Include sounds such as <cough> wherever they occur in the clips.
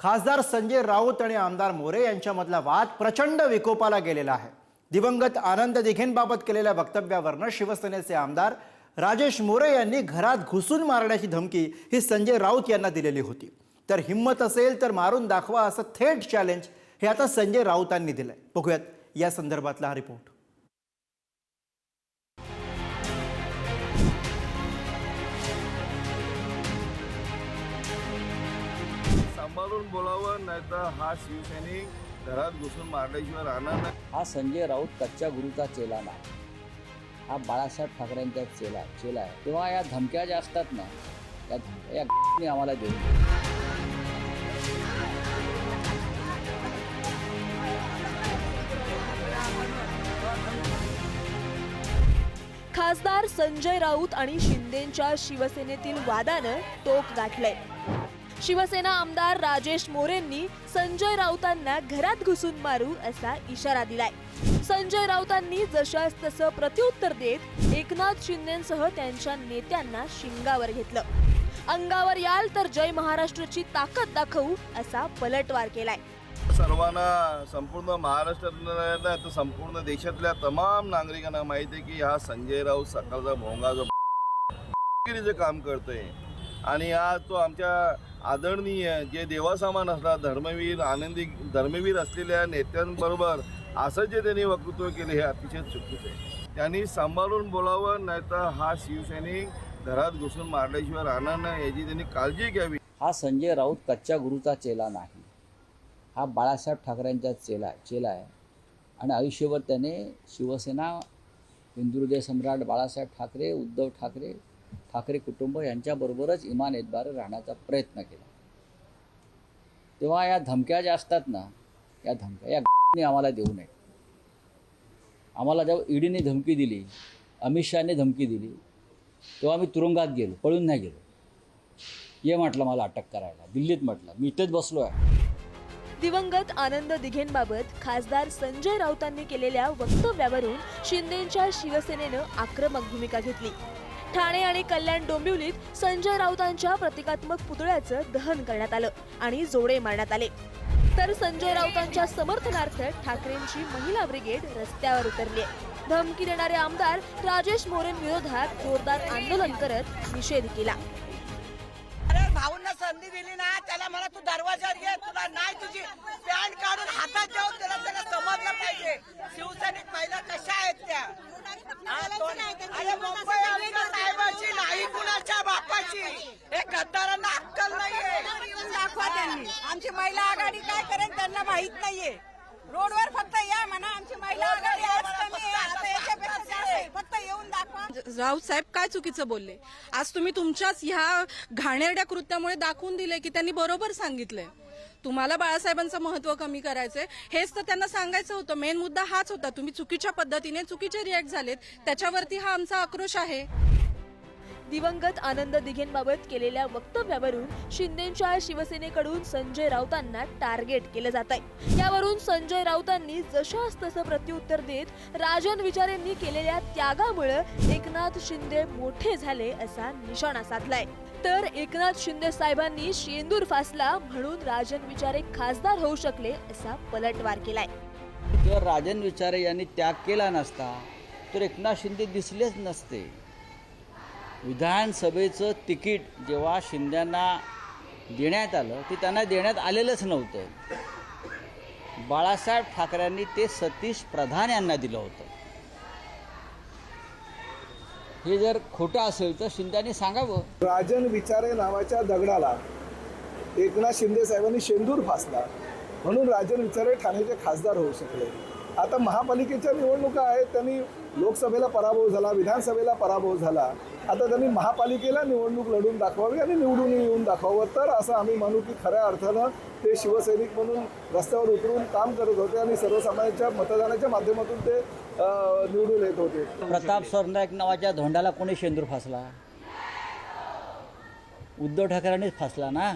खासदार संजय राऊत आणि आमदार मोरे यांच्यामधला वाद प्रचंड विकोपाला गेलेला आहे. दिवंगत आनंद दिघेंबाबत केलेल्या वक्तव्यावरनं शिवसेनेचे आमदार राजेश मोरे यांनी घरात घुसून मारण्याची धमकी ही संजय राऊत यांना दिलेली होती. तर हिंमत असेल तर मारून दाखवा असं थेट चॅलेंज हे आता संजय राऊतांनी दिलंय. बघूयात या संदर्भातला हा रिपोर्ट सांभाळून बोलावं नाहीतर हा शिवसैनिक घरात घुसून मारल्याशिवाय राहणार नाही. हा संजय राऊत कच्च्या गुरुचा चेला नाही हा बाळासाहेब ठाकरेंचा चेला चेला आहे. तेव्हा या धमक्या ज्या असतात ना त्या धमक्या या ने आम्हाला देऊ. खासदार संजय राऊत आणि शिंदेच्या शिवसेनेतील वादानं टोक गाठलंय. शिवसेना आमदार राजेश मोरेंनी संजय राऊतांना घरात घुसून मारू असा इशारा दिलाय. संजय राऊतांनी जशास तसं प्रत्युत्तर देत एकनाथ शिंदेसह त्यांच्या नेत्यांना शिंगावर घेतलं. अंगावर याल तर जय महाराष्ट्राची ताकद दाखवू असा पलटवार केलाय. सर्वांना संपूर्ण महाराष्ट्रात तर संपूर्ण देशातल्या तमाम नागरिकांना माहिती आहे की हा संजय राऊत सकाळचा भोंगा जो <laughs> काम करतोय. आणि आज तो आमच्या आदरणीय जे देवासमान असतात धर्मवीर आनंदी धर्मवीर असलेल्या नेत्यांबरोबर असं जे त्यांनी वक्तृत्व केले हे अतिशय चुकीचं आहे. त्यांनी सांभाळून बोलावं नाहीतर हा शिवसैनिक घरात घुसून मारल्याशिवाय राहणार नाही याची त्यांनी काळजी घ्यावी. हा संजय राऊत कच्च्या गुरुचा चेला नाही. हा बाळासाहेब ठाकरेंचा चेला चेला आहे. आणि आयुष्यभर त्याने शिवसेना हिंदुहृदय सम्राट बाळासाहेब ठाकरे उद्धव ठाकरे ठाकरे कुटुंब यांच्याबरोबरच इमान एतबार राहण्याचा प्रयत्न केला. तेव्हा या धमक्या ज्या असतात ना या धमक्या या आम्हाला देऊ नये. आम्हाला जेव्हा ईडीने धमकी दिली अमित शहाने धमकी दिली तेव्हा आम्ही तुरुंगात गेलो पळून नाही गेलो. ये म्हटलं मला अटक करायला दिल्लीत म्हटलं मी इथेच बसलो आहे दिवंगत आनंद दिघेंबाबत खासदार संजय राऊतांनी केलेल्या वक्तव्यावरून शिंदेच्या शिवसेनेनं आक्रमक भूमिका घेतली. ठाणे आणि कल्याण डोंबिवलीत संजय राऊतांच्या प्रतिकात्मक पुतळ्याचं दहन करण्यात आलं आणि जोडे मारण्यात आले. तर संजय राऊतांच्या समर्थनार्थ ठाकरेंची महिला ब्रिगेड रस्त्यावर उतरली धमकी देणारे आमदार राजेश मोरेंविरोधात जोरदार आंदोलन करत निषेध केला. भाऊंना संधी दिली ना त्याला मला तू दरवाजावर ये तुला नाही तुझी पॅन्ट काढून हातात देऊन त्याला त्याला समजलं पाहिजे शिवसैनिक महिला कशा आहेत त्या हा, तो- अरे मुंबई आमच्या साहेबाची नाही कुणाच्या बापाची हे गद्दारांना अक्कल नाहीये दाखवा त्यांनी आमची महिला आघाडी काय करेल त्यांना माहीत नाहीये. रोडवर फक्त या म्हणा आमची महिला आघाडी आज कमी आहे. आता याच्यापेक्षा जास्त आहे. फक्त येऊन दाखवा. राऊत साहेब काय चुकीचं बोलले? आज तुम्ही तुमच्याच ह्या घाणेरड्या कृत्यामुळे दाखवून दिले की त्यांनी बरोबर सांगितलंय. तुम्हाला बाळासाहेबांचं महत्त्व कमी करायचंय. हेच तर त्यांना सांगायचं होतं. मेन मुद्दा हाच होता. तुम्ही चुकीच्या पद्धतीने चुकीचे रिॲक्ट झालेत. त्याच्यावरती हा आमचा आक्रोश आहे. दिवंगत आनंद दिघेंबाबत केलेल्या वक्तव्यावरून शिंदेच्या शिवसेनेकडून संजय राऊतांना टार्गेट केलं जात आहे यावरून संजय राऊतांनी जशास तसं प्रत्युत्तर देत राजन विचारेंनी केलेल्या त्यागामुळं एकनाथ शिंदे मोठे झाले असा निशाणा साधलाय. तर एकनाथ शिंदे साहेबांनी शेंदूर फासला म्हणून राजन विचारे खासदार होऊ शकले असा पलटवार केलाय. जर राजन विचारे यांनी त्याग केला नसता तर एकनाथ शिंदे दिसलेच नसते. विधानसभेचं तिकीट जेव्हा शिंद्यांना देण्यात आलं ते त्यांना देण्यात आलेलंच नव्हतं. बाळासाहेब ठाकरेंनी ते सतीश प्रधान यांना दिलं होतं. हे जर खोटं असेल तर शिंद्यांनी सांगावं. राजन विचारे नावाच्या दगडाला एकनाथ शिंदे साहेबांनी शेंदूर फासला. म्हणून राजन विचारे ठाण्याचे खासदार होऊ शकले. आता महापालिकेच्या निवडणुका आहेत त्यांनी लोकसभेला पराभव झाला विधानसभेला पराभव झाला. आता त्यांनी महापालिकेला निवडणूक लढून दाखवावी आणि निवडून येऊन दाखवावं. तर असं आम्ही मानू की खऱ्या अर्थानं ते शिवसैनिक म्हणून रस्त्यावर उतरून काम करत होते आणि सर्वसामान्यांच्या मतदानाच्या माध्यमातून ते निवडून येत होते. प्रताप सरनाईक नावाच्या धोंडाला कोणी शेंदूर फासला? उद्धव ठाकरेंनीच फासला ना?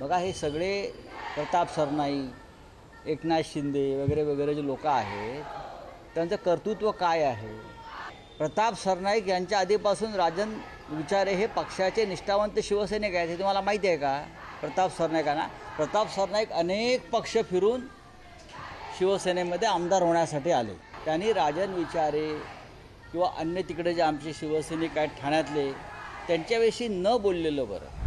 बघा हे सगळे प्रताप सरनाईक एकनाथ शिंदे वगैरे वगैरे जे लोक आहेत त्यांचं कर्तृत्व काय आहे? प्रताप सरनाईक यांच्या आधीपासून राजन विचारे हे पक्षाचे निष्ठावंत शिवसैनिक आहेत हे तुम्हाला माहिती आहे का? प्रताप सरनाईकांना. प्रताप सरनाईक अनेक पक्ष फिरून शिवसेनेमध्ये आमदार होण्यासाठी आले. त्यांनी राजन विचारे किंवा अन्य तिकडे जे आमचे शिवसैनिक आहेत ठाण्यातले त्यांच्याविषयी न बोललेलं बरं.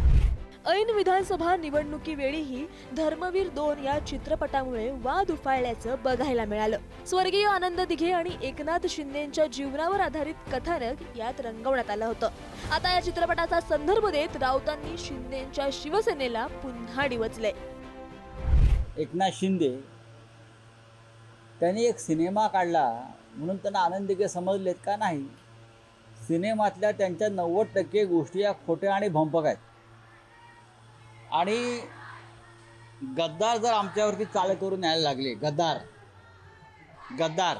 ऐन विधानसभा निवडणुकीवेळीही धर्मवीर दोन या चित्रपटामुळे वाद उफाळल्याचं बघायला मिळालं. स्वर्गीय आनंद दिघे आणि एकनाथ शिंदेच्या जीवनावर आधारित कथानक यात रंगवण्यात आलं होतं. आता या चित्रपटाचा संदर्भ देत राऊतांनी शिंदेच्या शिवसेनेला पुन्हा डिवचले. एकनाथ शिंदे त्यांनी एक सिनेमा काढला म्हणून त्यांना आनंद दिघे समजलेत का नाही? सिनेमातल्या त्यांच्या नव्वद टक्के गोष्टी या खोट्या आणि भंपक आहेत. आणि गद्दार जर आमच्यावरती चाल करून यायला लागले गद्दार. गद्दार.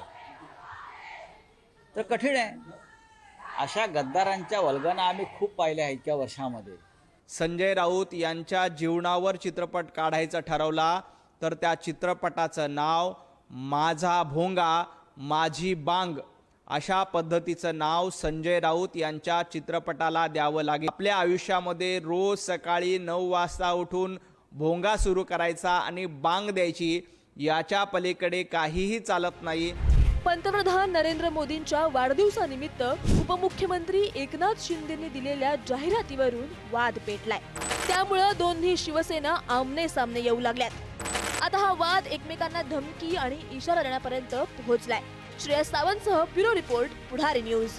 तर कठीण आहे. अशा गद्दारांच्या वल्गना आम्ही खूप पाहिल्या आहेत इतक्या वर्षामध्ये. संजय राऊत यांच्या जीवनावर चित्रपट काढायचा ठरवला तर त्या चित्रपटाचं नाव माझा भोंगा माझी बांग. अशा पद्धतीचं नाव संजय राऊत यांच्या चित्रपटाला द्यावं लागेल. आपल्या आयुष्यामध्ये रोज सकाळी नऊ वाजता उठून भोंगा सुरू करायचा आणि बांग द्यायची याच्या पलीकडे काहीही चालत नाही. पंतप्रधान नरेंद्र मोदींच्या वाढदिवसानिमित्त उपमुख्यमंत्री एकनाथ शिंदेने दिलेल्या जाहिरातीवरून वाद पेटलाय. त्यामुळं दोन्ही शिवसेना आमने सामने येऊ लागल्यात. आता हा वाद एकमेकांना धमकी आणि इशारा देण्यापर्यंत पोहोचलाय. श्रेयस सावंतसह ब्युरो रिपोर्ट पुढारी न्यूज.